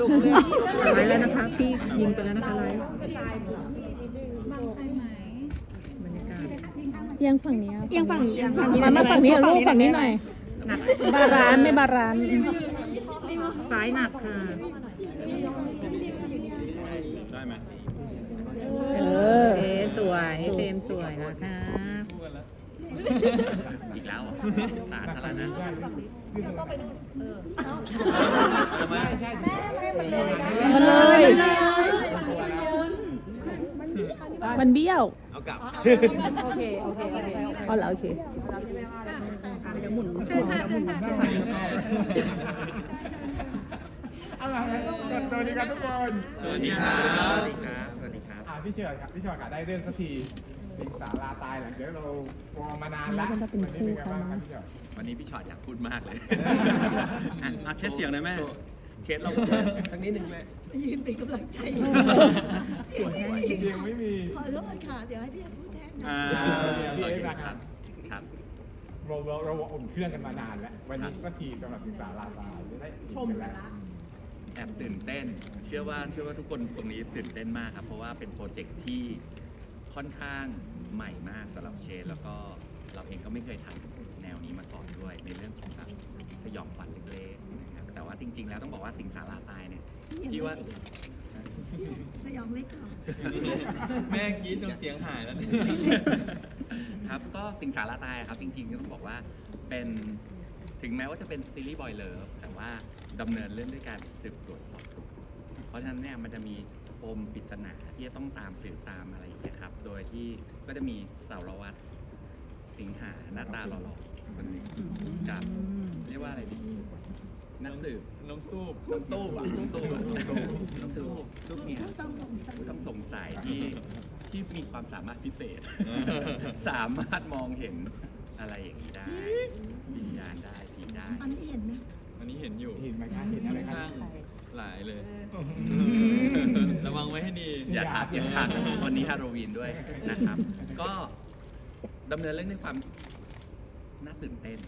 ลูกเรื่องไลฟ์แล้วนะคะ พี่ยิงไปแล้วนะคะไลฟ์บรรยากาศเอียงฝั่งนี้เอียงฝั่งเอียงฝั่งนี้มามาฝั่งนี้ลูกฝั่งนี้หน่อย หนักบาร้านไม่บาร้าน ซ้ายหนักค่ะ ได้ไหมเอโออเคสวยเฟรมสวยนะคะ อีกแล้วเหรอสาดแล้วนะธารณะมาเลยมันเบี้ยว เอากลับ โอเค โอเค โอเคอ๋อเหรอโอเคเดี๋ยวหมุนหมุนหมุนหมุนเอาล่ะสวัสดีครับทุกคน สวัสดีครับ สวัสดีครับสวัสดีครับอ่าพี่เชิญครับ พี่ชอดได้เรื่องสักที สิงสาราตายหลังจากเรารอมานานแล้วมันจะเป็นวันนี้เป็นไงคู่บ้างกันครับนะพี่ชอดวันนี้พี่ชอตอยากพูดมากเลยอะอะเทสเสียงหน่อยแม่ เทสเราสักนิดหนึ่งแม่ยืนเป็นกำลังใจเสียงแห้งเสียงไม่มีขอโทษค่ะ เดี๋ยวให้พี่พูดแทนอ่าพี่โอเอ็เคกซ์นะครับ ครับ เราเราเราอุ่นเครื่องกันมานานแล้ว วันนี้ก็ทีสำหรับสิงสาราตายจะได้ชมกันแล้วแอบตื่นเต้น เชื่อว่าเชื่อว่าทุกคนตรงนี้ตื่นเต้นมากครับ เพราะว่าเป็นโปรเจกต์ที่ ค่อนข้างใหม่มากสำหรับเชนแล้วก็เราเองก็ไม่เคยทำแนวนี้มาก่อนด้วย ในเรื่องของแบบสยองขวัญเล็กๆนะครับแต่ว่าจริง ๆ แล้วต้องบอกว่าสิงสาราตายเนี่ยพี่ว่า สยองเล็กก่อนแม่กรีดจนเสียงหายแล้วครับก็สิงสาราตายครับจริงๆก็ต้องบอกว่าเป็นถึงแม้ว่าจะเป็นซีรีส์บอยเลอร์แต่ว่าดำเนินเรื่องด้วยการสืบสวนสอบสวนเพราะฉะนั้นเนี่ยมันจะมีป มปริศนาที่จะต้องตามสืบตามอะไรอย่างเงี้ยครับ โดยที่ก็จะมีสารวัตรสิงหาหน้าตาหล่อๆคนหนึ่งกับเรียกว่าอะไรดีนักสืบน้องตู้น้องตู้อะน้องตู้อะน้องตู้ลูกเมียผู้ต้องสงสัยผู้ต้องสงสัยที่ที่มีความสามารถพิเศษ สามารถมองเห็นอะไรอย่างนี้ได้วิญญาณได้ผีได้อันนี้เห็นไหมวันนี้เห็นอยู่เห็นไหมครับเห็นอะไรครับข้างหลายเลยระ วังไว้ให้ดีอย่าทักอย่าทักวันนี้ฮาโลวีนด้วยนะครับ ก็ดำเนินเรื่องในความน่าตื่นเต้น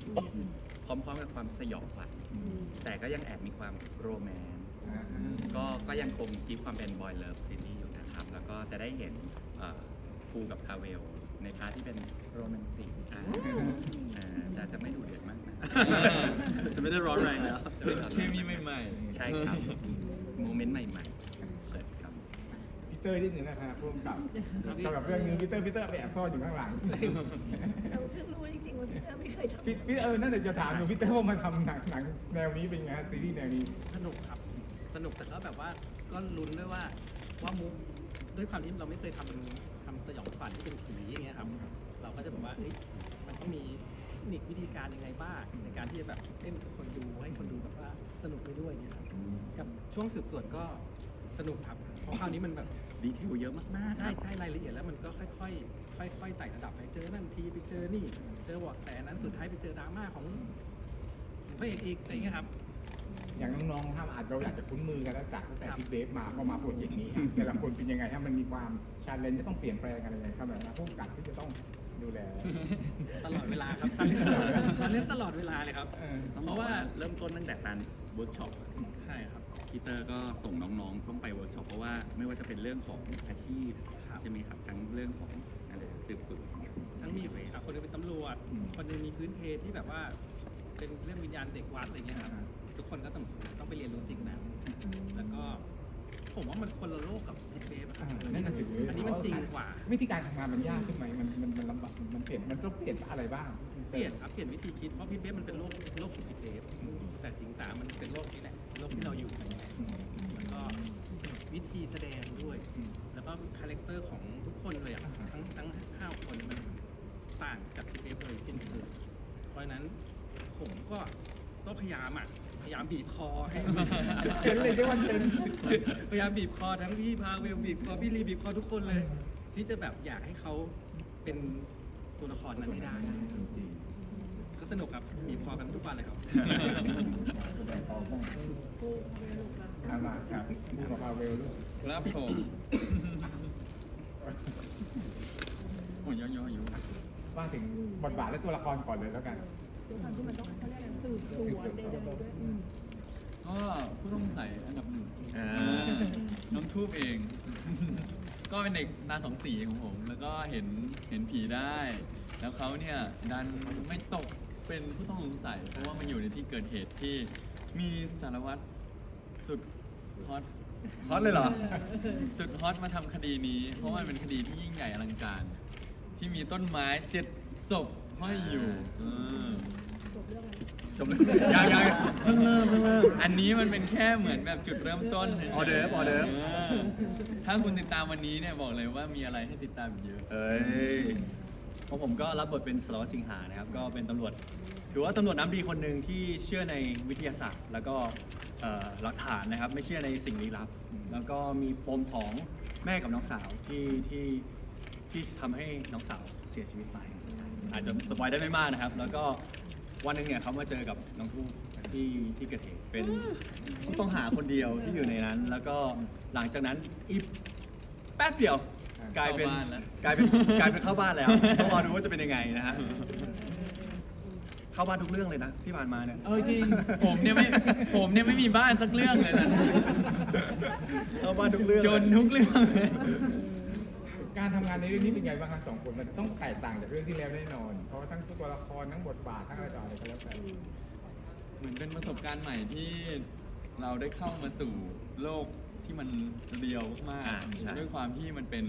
พร้อมๆกับความสยองขวัญแต่ก็ยังแอบมีความโรแมนต์อ่าก็ก็ยังคงคีปความเป็นบอยเลิฟซีรีส์อยู่นะครับ แล้วก็จะได้เห็นเอ่อฟูกับพาเวล ในพาร์ทที่เป็นโรแมนติกอ่าอ่าจะจะไม่ดูเดือดมากนะจะไม่ได้ร้อนแรงแล้วจะไม่ร้อนเคแรงมีใหม่ใช่ครับ โมเมนต์ใหม่ๆเสิร์ฟครับ พี่เต อร์นิดนึงนะครับร่วมกับสำหรับเรื่องนี้พี่เตอร์พี่เตอร์ไปแอบซ่อนอยู่ข้างหลังเราเพิ่งรู้จริงๆว่าพี่เตอร์ไม่เคยทำพี่พี่เออนั่นเดี๋ยวจะถามอยู่พี่เตอร์ว่ามาทำหนังหนังแนวนี้เป็นไงฮะซีรีส์แนวนี้ สนุกครับ สนุกแต่ก็แบบว่าก็ลุ้นด้วยว่าว่ามุกด้วยความที่เราไม่เคยทำทำสยองขวัญที่เป็นผีอย่างเงี้ยครับ เราก็จะแบบว่าเอ้ยมันต้องมีเทคนิควิธีการยังไงบ้างในการที่จะแบบเล่นกับคนดูให้คนดูแบบว่าสนุกไปด้วยเนี่ยครับกับช่วงสืบสวนก็สนุกครับเพราะคราวนี้มันแบบ ดีเทลเยอะมากๆคใช่รับ ใช่รายละเอียดแล้วมันก็ค่อยๆค่อยๆไต่ระดับไปเจอนั่นทีไปเจอนี่ เจอเบาะแสนั้นสุดท้ายไปเจอดราม่าของของพระเอกอีกอะไรเงี้ยครับ อย่างน้องๆถ้าอาจเราอยากจะคุ้นมือกันแล้วจากตั้งแต่พี่เบฟมาก็มาโปรเจกต์นี้ฮะแต่ละคนเป็นยังไงฮะมันมีความชาเลนจ์ที่ต้องเปลี่ยนแปลงอะไรยังไงครับแบบนะผู้กำกับที่จะต้องดูแล ตลอดเวลาครับชันเล่นชันเล่นตลอดเวลาเลยครับเออต้องบอกว่าเริ่มต้นตั้งแต่การเวิร์กช็อป ใช่ครับ พีเตอร์ก็ส่งน้องๆต้องไปเวิร์กช็อปเพราะว่าไม่ว่าจะเป็นเรื่องของอาชีพครับใช่ไหมครับทั้งเรื่องของอะไรสืบสวน ทั้งมีอะคนหนึงเป็นตำรวจ อืม คนหนึงมีพื้นเพที่แบบว่า เป็นเรื่องวิญญาณเด็กวัดอะไรเงี้ยครับอ่าทุกคนก็ต้องต้องไปเรียนรู้สิ่งนั้นแล้วก็ผมว่ามันคนละโลกกับเฮดเบฟอะคอ่ารับนั่นน่ะสิ อันนี้มันจริงกว่า วิธีการทำงานมันยากขึ้นไหมมันมันมันลำบากมันเปลี่ยนมันต้องเปลี่ยนอะไรบ้าง เปลี่ยนครับเปลี่ยนวิธีคิดเพราะพิทเบฟมันเป็นโลกโลกของพิทเบฟแต่สิงสามันเป็นโลกนี้แหละโลกที่เราอยู่กันเนี่ยอืมแล้วก็วิธีแสดงด้วยอืมแล้วก็คาแรคเตอร์ของทุกคนเลยอะทั้งทั้งห้าคนมันต่างจากพิทเบฟเลยสิ้นเชิงเพราะฉะนั้นผมก็ต้องพยายามอะพยายามบีบคอให้เห็นเลยที่วันเป็นพยายามบีบคอทั้งพี่พาเวลบีบคอพี่ลีบีบคอทุกคนเลย ที่จะแบบอยากให้เขาเป็น ตัวละครนั้นให้ได้ก็สนุกครับบีบคอกันทุกวันเลยครับเอามาครับพูดกับพาเวลด้วยๆครับผมโอ้ยย่อๆอยู่ว่าถึงบทบาทและตัวละครก่อนเลยแล้วกันก็ผู้ต้องสงสัยอันทูบเอง ก็เป็นเด็กตาสองสีของผม แล้วก็เห็นเห็นผีได้ แล้วเขาเนี่ยดันไม่ตกเป็นผู้ต้องสงสัย เพราะว่ามันอยู่ในที่เกิดเหตุที่มีสารวัตรสุดฮอต ฮอตเลยเหรอ สุดฮอตมาทำคดีนี้ เพราะว่ามันเป็นคดีที่ยิ่งใหญ่อลังการ ที่มีต้นไม้เจ็ดศพห้อยอยู่เออ จบเลยยังยังเพิ่งเริ่มเพิ่งเริ่ม อันนี้มันเป็นแค่เหมือนแบบจุดเริ่มต้นฉยๆออเดิร์ฟออเดิร์ฟถ้าคุณติดตามวันนี้เนี่ยบอกเลยว่ามีอะไรให้ติดตามอีกเยอะ เอ้ยของผมก็รับบทเป็นสารวัตรสิงหานะครับ ก็เป็นตำรวจ ถือว่าตำรวจน้ำดีคนหนึ่งที่เชื่อในวิทยาศาสตร์ แล้วก็เอ่อหลักฐานนะครับ ไม่เชื่อในสิ่งลี้ลับ แล้วก็มีปมของแม่กับน้องสาวที่ที่ที่ทำให้น้องสาวเสียชีวิตไป อาจจะสปอยได้ไม่มากนะครับ แล้วก็ วันหนึ่งเนี่ยเขามาเจอกับน้องผู้ที่ที่เกิดเหตุเป็นผู้ต้องหาคนเดียวที่อยู่ในนั้น แล้วก็หลังจากนั้นอีกแป๊บเดียว กลายเป็นเข้าบ้านแล้ว กลายเป็นกลายเป็นเข้าบ้านแล้วต้องรอดูว่าจะเป็นยังไงนะฮะเข้าบ้านทุกเรื่องเลยนะที่ผ่านมาเนี่ย เออจริง ผมเนี่ยไม่ผมเนี่ยไม่มีบ้านสักเรื่องเลยนะ เข้าบ้านทุกเรื่องจนทุกเรื่องเลย การทำงานในเรื่องนี้เป็นไงบ้างครับสองคนมันต้องแตกต่างจากเรื่องที่แล้วแน่นอน เพราะว่าทั้งตัวละครทั้งบทบาททั้งอะไรต่ออะไรก็แล้วแต่เหมือนเป็นประสบการณ์ใหม่ที่เราได้เข้ามาสู่โลกที่มันเรียวมากอ่าใช่ด้วยความที่มันเป็น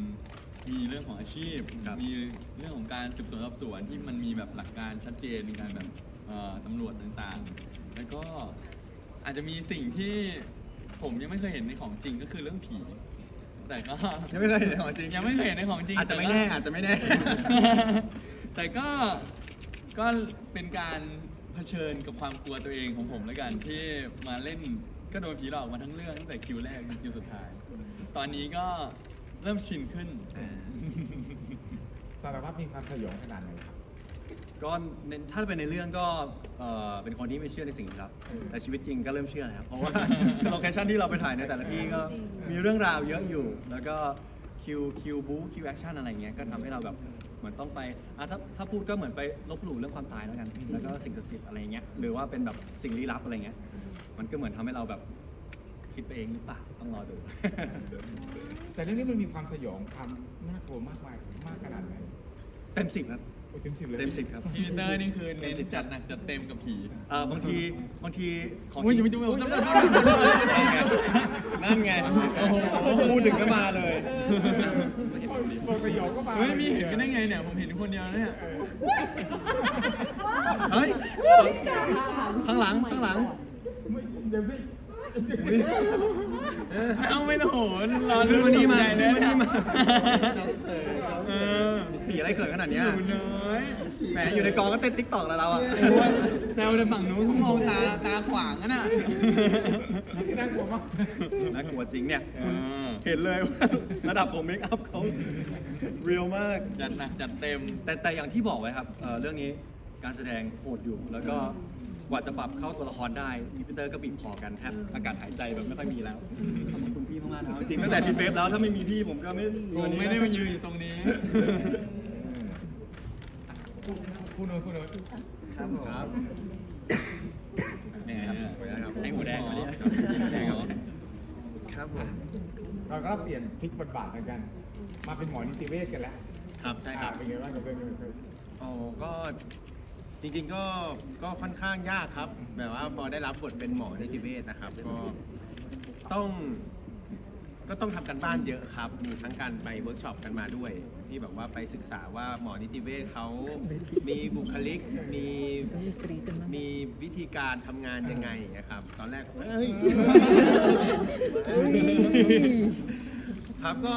มีเรื่องของอาชีพ ครับ มีเรื่องของการสืบสวนสอบสวนที่มันมีแบบหลักการชัดเจนในการแบบเอ่อตำรวจต่างๆ แล้วก็อาจจะมีสิ่งที่ผมยังไม่เคยเห็นในของจริงก็คือเรื่องผี แต่ก็ยังไม่เคยเห็นของจริงยังไม่เคยเห็นในของจริงอาจจะไม่แต่ก็แน่อาจจะไม่แน่ แต่ก็ก็เป็นการเผชิญกับความกลัวตัวเองของผมแล้วกันที่มาเล่นก็โดนผีหลอกมาทั้งเรื่องตั้งแต่คิวแรกจนคิวสุดท้าย ตอนนี้ก็เริ่มชินขึ้น สารวัตรมีความสยองขนาดไหนครับ ก็ในถ้าเป็นในเรื่องก็เอ่อเป็นคนที่ไม่เชื่อในสิ่งลี้ลับ แต่ชีวิตจริงก็เริ่มเชื่อแล้วเพราะว่า โลเคชั่นที่เราไปถ่ายในแต่ละที่ก็มีเรื่องราวเยอะอยู่ แล้วก็คิวคิวบู๊คิวแอคชั่นอะไรเงี้ยก็ทำให้เราแบบเหมือนต้องไปอะถ้าถ้าพูดก็เหมือนไปลบหลู่เรื่องความตายแล้วกัน แล้วก็สิ่งศักดิ์สิทธิ์อะไรเงี้ยหรือว่าเป็นแบบสิ่งลี้ลับอะไรเงี้ยมันก็เหมือนทำให้เราแบบคิดไปเองหรือเปล่าต้องรอดู แต่เรื่องนี้มันมีความสยองความน่ากลัวมากมายมากขนาดไหน เต็มสิบครับโอ้ย เต็มสิบเลยเต็มสิบครับพีเตอร์นี่คือเน้นจัดหนักจัดเต็มกับผีเออบางทีบางทีของโอ้ยจอริย่างไม่ต้องเอานั่นไงนั่นไงโอ้โหพูดถึงก็มาเลยตัวสยองก็มาเฮ้ยมีเห็นกันได้ไงเนี่ยผมเห็นคนเดียวนะเนี่ยเฮ้ยข้างหลังข้างหลังไม่เดี๋ยวสิเอาไม่โหนรอขึ้นมานี่มาใจขึ้นมานี่มาเออ ผีอะไรเขินขนาดเนี้ยหนูน้อยแหมอยู่ในกองก็เต้นติ๊กตอกแล้วเราอะโอ้ยแซวแต่ฝั่งนู้นเขามองตาตาขวางกันอะน่ากลัวมากน่ากลัวจริงเนี่ยเออเห็นเลยว่าระดับของเมคอัพเขาเรียลมาก จัดหนักจัดเต็ม แต่แต่อย่างที่บอกไว้ครับเอ่อเรื่องนี้การแสดงโหดอยู่แล้วก็กว่าจะปรับเข้าตัวละครได้มีพีเตอร์ก็บีบคอกันแทบอากาศหายใจแบบไม่ค่อยมีแล้วขอบคุณพี่มากๆนะครับจริงตั้งแต่ทีเบฟแล้วถ้าไม่มีพี่ผมก็ไม่ผมไม่ได้มายืนอยู่ตรงนี้ คุณโน้ตคุณโน้ตครับผมครับนี่ครับให้หมูแดงมาดิครับหมูแดงครับครับผมเราก็เปลี่ยนพลิกบทบาทเหมือนกัน มาเป็นหมอนิติเวชกันแล้วครับใช่ครับ อ่าเป็นไงบ้างกับเรื่องนี้โอ้ก็จริงๆก็ก็ค่อนข้างยากครับแบบว่าพอได้รับบทเป็นหมอนิติเวชนะครับ ก็ต้อง ก็ต้องทำกันบ้านเยอะครับ มีทั้งการไปเวิร์กช็อปกันมาด้วย ที่แบบว่าไปศึกษาว่าหมอนิติเวชเขามีบุคลิก มีมีวิธีการทำงานยังไงนะครับ ตอนแรกเอ้ย ครับก็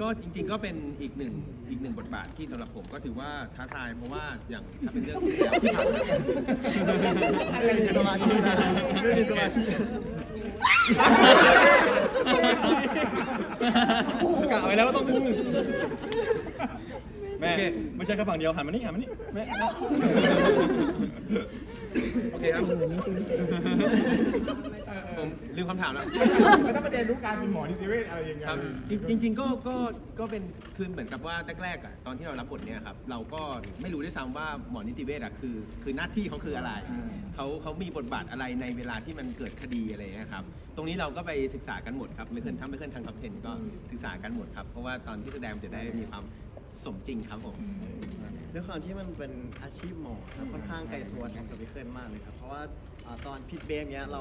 ก็จริง ๆ ก็เป็นอีกหนึ่งอีกหนึ่งบทบาทที่สำหรับผมก็ถือว่าท้าทายเพราะว่าอย่างถ้าเป็นเรื่องที่แล้วที่ผ่านมาอะไรมีสมาธินะไม่มีสมาธิ กะไว้แล้วว่าต้องพุ่งแม่ไม่ใช่แค่ฝั่งเดียวหันมานี่หันมานี่แม่แม่โอเคครับ ผผมลืมคำถามแล้ว ไม่ต้องประเด็นรู้การเป็นหมอนิติเวชอะไรยังไง ครับจริงจริงๆก็ก็ก็เป็นคือเหมือนกับว่าแรกๆอะตอนที่เรารับบทเนี่ยครับเราก็ไม่รู้ด้วยซ้ำว่าหมอนิติเวชอะคือ คือหน้าที่เขาคืออะไรเขาเขามีบทบาทอะไรในเวลาที่มันเกิดคดีอะไรอย่างเงี้ยครับตรงนี้เราก็ไปศึกษากันหมดครับไม่เคยถ้าไม่เคยทางท็อป10ก็ศึกษากันหมดครับเพราะว่าตอนที่แสดงจะได้มีความ สมจริงครับผม ด้วยความที่มันเป็นอาชีพหมอครับค่อนข้างไกลตัวทางกับพี่เคิลมากเลยครับ เพราะว่าอ่าตอนพิทเบมเนี้ยเรา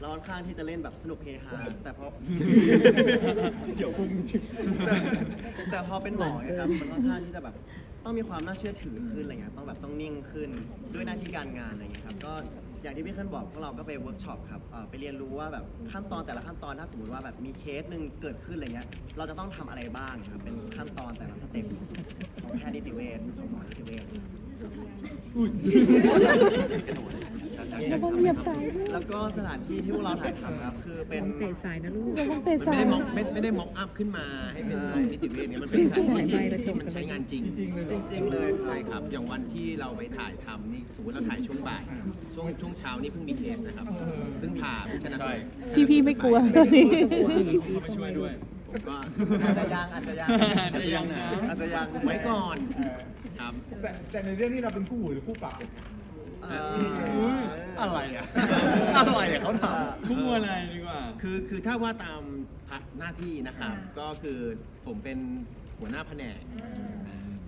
เราค่อนข้างที่จะเล่นแบบสนุกเฮฮาแต่พอ เสียวพุงจริงแต่แต่พอเป็นหมอเนี่ยครับมันค่อนข้างที่จะแบบต้องมีความน่าเชื่อถือขึ้นอะไรเงี้ยต้องแบบต้องนิ่งขึ้นด้วยหน้าที่การงานอะไรเงี้ยครับก็ อย่างที่พี่เคิลบอกพวกเราก็ไปเวิร์กช็อปครับอ่าไปเรียนรู้ว่าแบบขั้นตอนแต่ละขั้นตอนถ้าสมมติว่าแบบมีเคสหนึ่งเกิดขึ้นอะไรเงี้ยเราจะต้องทำอะไรบ้างครับเป็นขั้นตอนแต่ละสเต็ปของแพทย์นิติเวชของหมอนิติเวช แล้วก็สถานที่ที่พวกเราถ่ายทำครับคือเป็นเตะสายนะลูกเตะมันสาไม่ยได้ม็อกไม่ไม่ได้ม็อกอัพขึ้นมาให้เป็นห้องนิติเวชเนี่ยมันเป็นสถานที่ที่ที่มันใช้งานจริง จริง ๆ เลยจริงๆเลยคใช่รับครับ อย่างวันที่เราไปถ่ายทำนี่สมมติเราถ่ายช่วงบ่าย ช่วงช่วงเช้านี่เพิ่งมีเคสนะครับ เพิ่งผ่าเพิ่งชนะสูตรพี่พี่ไม่กลัวตอนนี้ เข้ามาช่วยด้วย ผมก็ อาจจะยังอาจจะยังอาจจะยังนะ อาจจะยังไว้ก่อนเออครับ แต่แต่ในเรื่องนี้เราเป็นคู่หูหรือคู่ปรับกันเอ่ออะไรอะ อะไรอะเขาถามคู่อะไรดีกว่า คือคือถ้าว่าตามหน้าที่นะครับก็คือผมเป็นหัวหน้าแผนก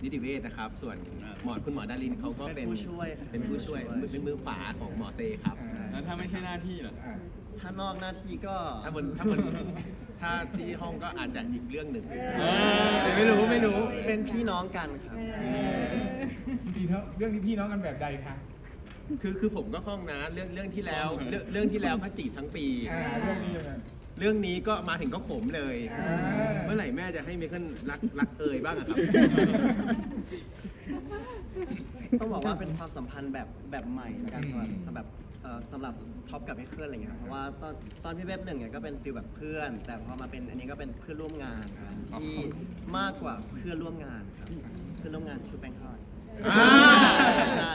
นิติเวชนะครับ ส่วนหมอคุณหมอดารินเขาก็เป็นเป็นผู้ช่วยครับ เป็นผู้ช่วยเป็นมือขวาของหมอเซครับ แล้วถ้าไม่ใช่หน้าที่ล่ะอ่าถ้านอกหน้าที่ก็ถ้าบนถ้าบนถ้าที่ห้องก็อาจจะอีกเรื่องหนึ่งเออ ไม่รู้ไม่รู้ เป็นพี่น้องกันครับ จริงๆแล้วเรื่องนี้พี่น้องกันแบบใดคะ คือคือผมก็คล่องนะเรื่องเรื่องที่แล้วเรื่องเรื่องที่แล้วก็จีบทั้งปี อ่าเรื่องนี้ยังไง เรื่องนี้ก็มาถึงก็ขมเลย อ่า เมื่อไหร่แม่จะให้เมเคิลรักรักเอยบ้างอะครับ ต้องบอกว่าเป็นความสัมพันธ์แบบแบบใหม่ละกันสำหรับสำหรับเอ่อสำหรับท็อปกับพี่เคิลอะไรเงี้ยครับเพราะว่าตอนตอนพี่เว็บหนึ่งเนี่ยก็เป็นฟีลแบบเพื่อน แต่พอมาเป็นอันนี้ก็เป็นเพื่อนร่วมงานกันที่มากกว่าเพื่อนร่วมงานครับเพื่อนร่วมงานชุดแป้งทอด อ่าใช่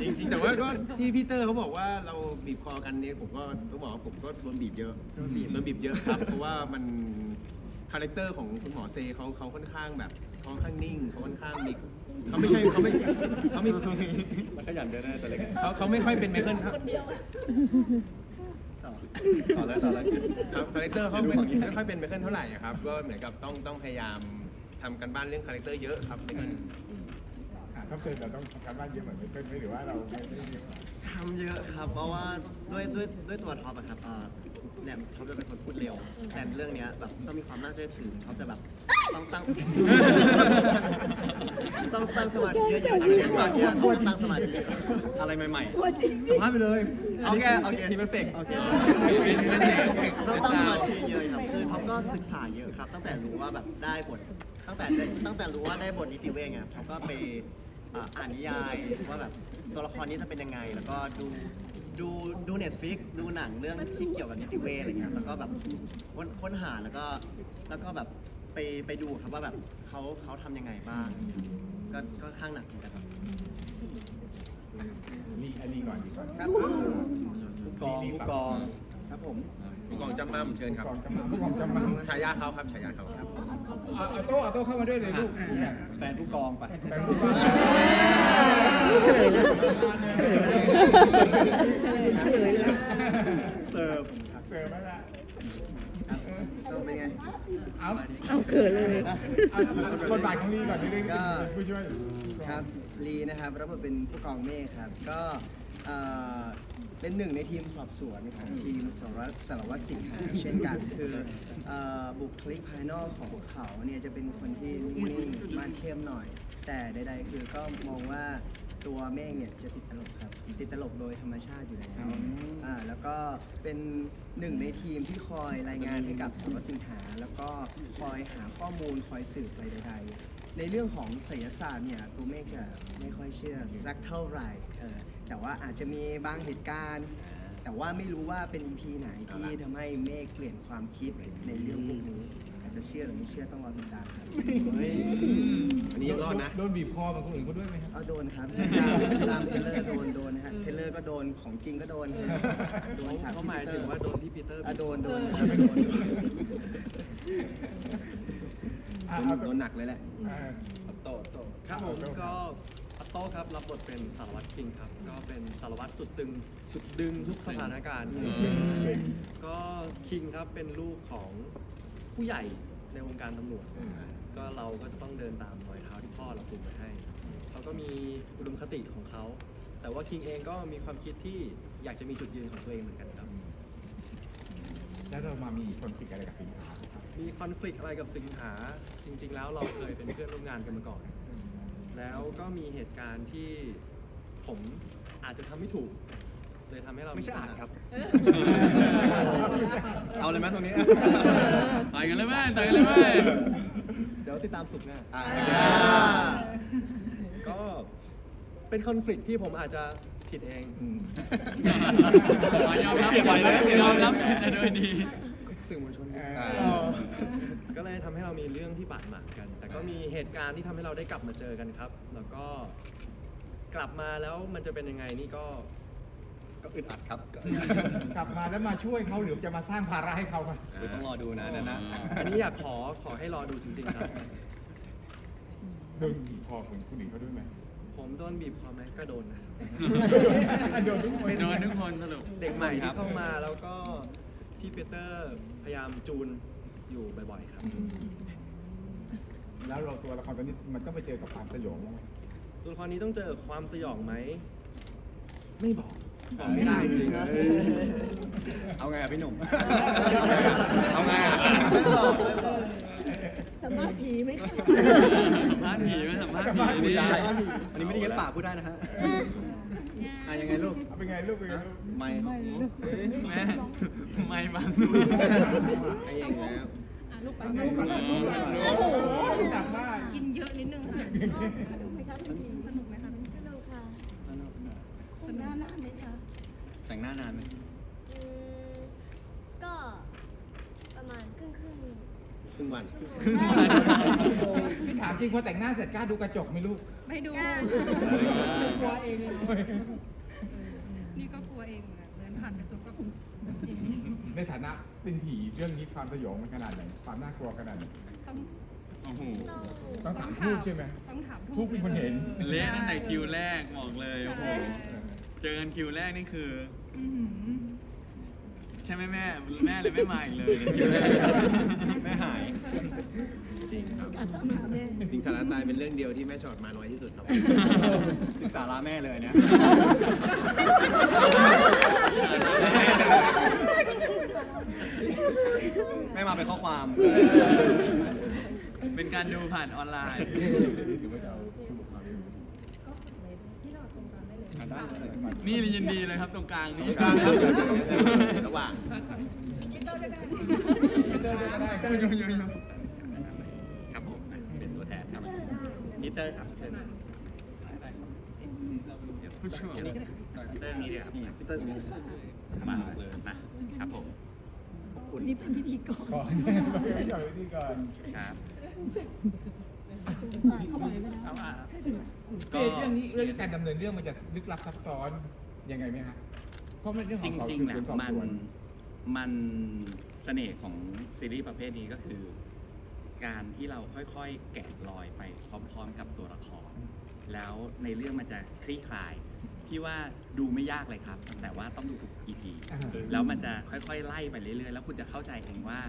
จริงๆแต่ว่าก็ที่พี่เตอร์เขาบอกว่าเราบีบคอกันเนี่ยผมก็ต้องบอกว่าผมก็โดนบีบเยอะโดนบีบ โดนบีบเยอะครับ เพราะว่ามันคาแรคเตอร์ของคุณหมอเซเขาเขาค่อนข้างแบบเขาค่อนข้างนิ่งเขาค่อนข้างมีเขาไม่ใช่เขาไม่เขาไม่มันขยันเดินได้แต่เล็กเขาเขาไม่ค่อยเป็นไมเคิลครับ คนเดียวอะต่อต่อแล้วต่อแล้วครับคาแรคเตอร์เขาไม่ไม่ค่อยเป็นไมเคิลเท่าไหร่อะครับ ก็เหมือนกับต้องต้องพยายามทำกันบ้านเรื่องคาแรคเตอร์เยอะครับไมเคิล อ่าเขาเคยเราต้องทำการบ้านเยอะเหมือนเป็นไหมหรือว่าเราไม่ได้เยอะทำเยอะครับเพราะว่าด้วยด้วยด้วยตัวท็อปอะครับเอ่อเนี่ยท็อปจะเป็นคนพูดเร็วแต่เรื่องเนี้ยแบบต้องมีความน่าเชื่อถือท็อปจะแบบต้องตั้งต้องตั้งสมาธิเยอะๆเคสบางอย่างต้องตั้งสมาธิอะไรใหม่กลัวจริงๆสัมภาษณ์ไปเลยโอเคโอเคทีมเอฟเฟกต์โอเคต้องตั้งสมาธิเยอะๆครับคือท็อปก็ศึกษาเยอะครับ ตั้งแต่รู้ว่าแบบได้บทตั้งแต่ได้ตั้งแต่รู้ว่าได้บทนิติเวชไงท็อปก็ไป อ่าอ่านนิยายว่าแบบตัวละครนี้จะเป็นยังไง แล้วก็ดูดูดูเน็ตฟิกดูหนังเรื่องที่เกี่ยวกับนิติเวชอะไรเงี้ยแล้วก็แบบค้นค้นหาแล้วก็แล้วก็แบบไปไปดูครับว่าแบบเขาเขาทำยังไงบ้างก็ก็ข้างหนักเหมือนกันครับนี่อันนี้ก่อนดีกว่าครับผู้กองผู้กอง ครับผมผู้กองจำมั่มเชิญครับกองจำมั่มผู้กองจำมั่มฉายาเขาครับฉายาเขาครับเอาเอาโต้เอาโต้เข้ามาด้วยเลยลูกเนี่ยแฟนผู้กองไปแฟนผู้กองเฉลยแล้วเฉลยแล้วเฉลยแล้วเสิร์ฟเจอไหมล่ะเป็นไงเอาเอาเกิดเลยเอาเอาบทบาทของลีก่อนในเรื่องนี้เป็นผู้ช่วยครับลีนะครับรับบทเป็นผู้กองเมฆครับ ก็ เอ่อเป็นหนึ่งในทีมสอบสวนของทีมสารวัตรสารวัตรสิงหาเช่นกันคือเอ่อบุคลิกภายนอกของเขาเนี่ยจะเป็นคนที่นิ่งๆมาเข้มหน่อย แต่ใดๆคือก็มองว่าตัวเมฆเนี่ยจะติดตลกครับติดตลกโดยธรรมชาติอยู่แล้วอ่าแล้วก็เป็นหนึ่งในทีมที่คอยรายงานให้กับสารวัตรสิงหา แล้วก็คอยหาข้อมูลคอยสืบอะไรใดๆในเรื่องของศิลศาสตร์เนี่ยตัวเมฆจะไม่ค่อยเชื่อสักเท่าไหร่เออ แต่ว่าอาจจะมีบางเหตุการณ์ แต่ว่าไม่รู้ว่าเป็น EP ไหนที่ทำให้เมฆเปลี่ยนความคิดในเรื่องพวกนี้จะเชื่อหรือไม่เชื่อต้องรอติดตามครับเฮ้ยอันนี้ยังรอดนะ โดนบีบคอเหมือนคนอื่นเขาด้วยไหมครับ เอาโดนครับตามเทรลเลอร์โดนโดนนะฮะเทรลเลอร์ก็โดนของจริงก็โดนโดนฉากเขาหมายถึงว่าโดนที่ปีเตอร์อะโดนโดนครับโดนอะเอาโดนหนักเลยแหละ อ่า โตโตครับผมก็อัต โต้ครับรับบทเป็นสารวัตรคิงครับ ก็เป็นสารวัตรสุดตึงสุดดึงทุกสถานการณ์ก็คิงครับเป็นลูกของผู้ใหญ่ในวงการตำรวจ ก็เราก็จะต้องเดินตามรอยเท้าที่พ่อเราปลูกไว้ให้ เขาก็มีอุดมคติของเขา แต่ว่าคิงเองก็มีความคิดที่อยากจะมีจุดยืนของตัวเองเหมือนกันครับ แล้วเรามามีคนติดอะไรกับสิงหาครับมีคอน FLICT อะไรกับสิงหา จริง ๆ แล้วเราเคยเป็นเพื่อนร่วมงานกันมาก่อน แล้วก็มีเหตุการณ์ที่ผมอาจจะทำไม่ถูก เลยทำให้เราไม่ใช่อาจปัญหครับ เอาเลยไหมตรงนี้ ต่อยกันเลยไหมต่อยกันเลยไหมเดี๋ยวติดตามสุกร์หน้า อ่า ก็เป็นคอน FLICT ที่ผมอาจจะผิดเองอืมยอมรับเปลี่ยนไปเลยนะเปลี่ยนยไปอมเลยรับแต่โดยดี สื่อมวลชน อ่าก็เลยทำ ให้เรามีเรื่องที่บาดหมางกัน แต่ก็มีเหตุการณ์ที่ทำให้เราได้กลับมาเจอกันครับ แล้วก็กลับมาแล้วมันจะเป็นยังไงนี่ก็ก็อึดอัดครับกลับมาแล้วมาช่วยเขาหรือจะมาสร้างภาระให้เขาครับคือต้องรอดูนะนั่นนะอันนี้อยากขอขอให้รอดูจริงๆครับ โดนบีบคอเหมือนคนอื่นเขาด้วยไหมผมโดนบีบคอไหมก็โดนนะครับ โดนทุกคนโดนทุกคนสรุป เด็กใหม่ที่เข้ามาแล้วก็พี่ปีเตอร์พยายามจูน อยู่บ่อยๆครับ แล้วเราตัวละครตัวนี้มันต้องไปเจอกับความสยองบ้างไหม ตัวละครนี้ต้องเจอความสยองไหม ไม่บอกบอกไม่ได้จริงเอาไงอะพี่หนุ่ม เอาไงอะสามารถผีไหมคะสัมภาษณ์ผีไหมสัมภาษณ์ผีนี่อันนี้ไม่ได้เย็บปากพูดได้นะฮะอะยังไงลูกเอาเป็นไงลูกเป็นไงลูก ไม่แม่ไม่บังไอ้เองแล้วโอ้โหหนักมากกินเยอะนิดนึงค่ะสนุกไหมคะพี่ผีสนุกไหมคะสนุกค่ะคุณหน้าหน้าไหมคะแต่งหน้านานไหมอืมก็ประมาณครึ่งครึ่งครึ่งวันพี่ถามจริงพอแต่งหน้าเสร็จกล้าดูกระจกไหมลูกไม่ดูกล้ากลัวเองเลยนี่ก็กลัวเองเหมือนกันเดินผ่านกระจกก็อย่างนี้ ในฐานะเป็นผีเรื่องนี้ความสยองมันขนาดไหนความน่ากลัวขนาดไหนต้องโอ้โหต้องถามทูบใช่ไหมต้องถามทูบเป็นคนเห็นเละตั้งแต่คิวแรกบอกเลยโอ้โหเจอกันคิวแรกนี่คืออื้อหือใช่ไหมแม่แม่เลยไม่มาอีกเลยในคิวแรกแม่หายจ ริงครับการต้องหาแม่สิงสารตายเป็นเรื่องเดียวที่แม่ชอดมาน้อยที่สุดครับศึกษาลาแม่เลยเนี่ย แม่มาเป็นข้อความเป็นการดูผ่านออนไลน์นี่ยินดีเลยครับตรงกลางนี่ตรงกลางครับระหว่างครับผมเป็นตัวแทนครับมิ เตอร์ครับเชิญผู้ช่วยมิเตอร์นี้เลยครับมิเตอร์นี้มาเลยนะครับผมนี่เป็นพิธีกรก่อนเดี๋ยวนี่ก่อนครับเข้าไปไม่ได้เอาอะก็เรื่องนี้เรื่องการดำเนินเรื่องมันจะลึกลับซับซ้อนยังไงไหมฮะเพราะมันเรื่องขจองริงๆสืบแหละสวนสอบมันสวนมันเสน่ห์ของซีรีส์ประเภทนี้ก็คือ การที่เราค่อยๆ แกะรอยไปพร้อมๆ กับตัวละคร แล้วในเรื่องมันจะคลี่คลาย พี่ว่าดูไม่ยากเลยครับ แต่ว่าต้องดูทุก EP แล้วมันจะค่อยๆ ไล่ไปเรื่อยๆ แล้วคุณจะเข้าใจเองว่า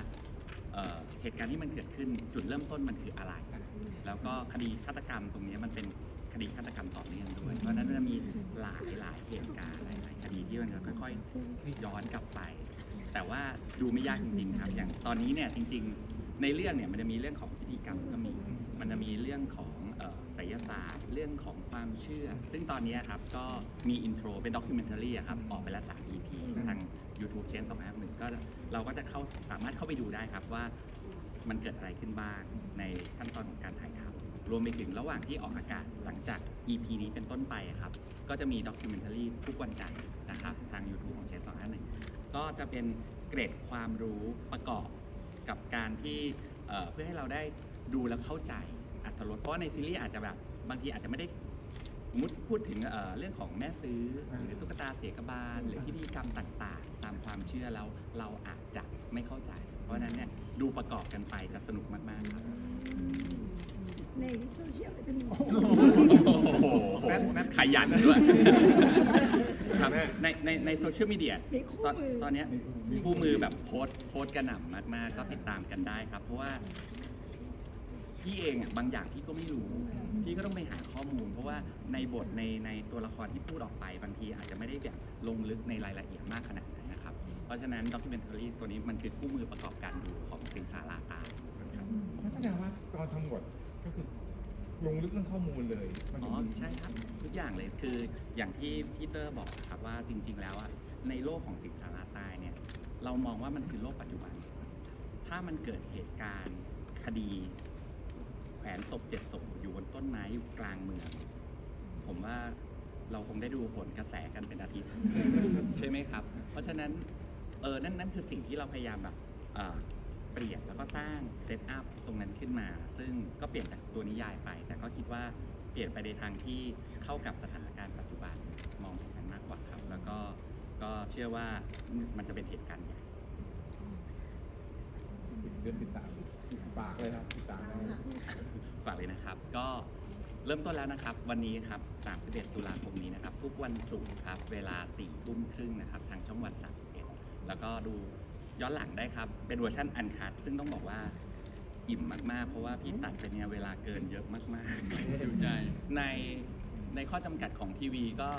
เอ่อเหตุการณ์ที่มันเกิดขึ้นจุดเริ่มต้นมันคืออะไร แล้วก็คดีฆาตกรรมตรงนี้มันเป็นคดีฆาตกรรมต่อเนื่องด้วย เพราะฉะนั้นมันจะมีหลายหลายๆเหตุการณ์หลายหลายๆคดีที่มันจะค่อยๆ ย้อนกลับไป แต่ว่าดูไม่ยากจริงๆครับ อย่างตอนนี้เนี่ยจริง ๆ ในเรื่องเนี่ยมันจะมีเรื่องของพิธีกรรมก็มี มันจะมีเรื่องของเอ่อไสยศาสตร์ เรื่องของความเชื่อ ซึ่งตอนนี้ครับก็มีอินโทรเป็นด็อกิเมนทารีครับออกไปล้วสาม EP ทาง YouTube เชนสองห้าหนึ่งก็เราก็จะเข้าสามารถเข้าไปดูได้ครับว่ามันเกิดอะไรขึ้นบ้างในขั้นตอนของการถ่ายทำรวมไปถึงระหว่างที่ออกอากาศหลังจาก EP นี้เป็นต้นไปครับ ก็จะมีด็อกิเมนทารีทุกวันจันทร์นะครับ ทาง YouTube ของเชน251ก็จะเป็นเกรดความรู้ประกอบ กับการที่เพื่อให้เราได้ดูแล้วเข้าใจอัตรสเพราะในซีรีส์อาจจะแบบบางทีอาจจะไม่ได้สมมติพูดถึงเรื่องของแม่ซื้อหรือตุ๊กตาเสกบาลหรือพิธีกรรมต่างๆ ตามความเชื่อแล้วเราอาจจะไม่เข้าใจ เพราะฉะนั้นเนี่ยดูประกอบกันไปจะสนุกมากๆครับ ในโซเชียลก็จะมีโอ้โหแม่ขยันด้วยครับในในในโซเชียลมีเดียมีคู่ตอนมือตอนเนี้ยคู่มือแบบโพสต์โพสต์กระหน่ำมากๆ ก็ติดตามกันได้ครับ เพราะว่า พี่เองอะบางอย่างพี่ก็ไม่รู้ พี่ก็ต้องไปหาข้อมูล เพราะว่าในบทในในตัวละครที่พูดออกไปบางทีอาจจะไม่ได้แบบลงลึกในรายละเอียดมากขนาดนั้นนะครับ เพราะฉะนั้นด็อกิเมนทารีตัวนี้มันคือคู่มือประกอบการดูของสิงสาราตายครับนั่นแสดงว่าตอนทั้งหมด ก็คือลงลึกเรื่องข้อมูลเลย มันอ๋ถึองใช่ครับทุกอย่างเลยคืออย่างที่พี่เตอร์บอกครับว่าจริง ๆ แล้วอะในโลกของสิงสาราตายเนี่ยเรามองว่ามันคือโลกปัจจุบัน ถ้ามันเกิดเหตุการณ์คดีแขวนศพเจ็ดศพอยู่บนต้นไม้อยู่กลางเมือง ผมว่าเราคงได้ดูผลกระแสกันเป็นอาทิตย์ ใช่ไหมครับ เพราะฉะนั้นเออนั่นนั่นคือสิ่งที่เราพยายามแบบ เอ่อเปลี่ยนแล้วก็สร้างเซตอัพตรงนั้นขึ้นมา ซึ่งก็เปลี่ยนจากตัวนิยายไป แต่ก็คิดว่าเปลี่ยนไปในทางที่เข้ากับสถานการณ์ปัจจุบันมองอย่างนั้นมากกว่าครับ แล้วก็ก็เชื่อว่ามันจะเป็นเหตุการณ์ใหญ่เรื่องติดตามฝากเลยครับติดตามได้ฝากเลยนะครับ ก็เริ่มต้นแล้วนะครับ วันนี้ครับ 31 ตุลาคมนี้นะครับ ทุกวันศุกร์ครับ เวลา4ทุ่มครึ่งนะครับ ทางช่องวัน 31 แล้วก็ดู ย้อนหลังได้ครับ เป็นเวอร์ชันอันคัดซึ่งต้องบอกว่าอิ่มมาก ๆ เพราะว่าพี่ตัดไปเนี่ยเวลาเกินเยอะมากดูใจๆในในข้อจำกัดของทีวีก็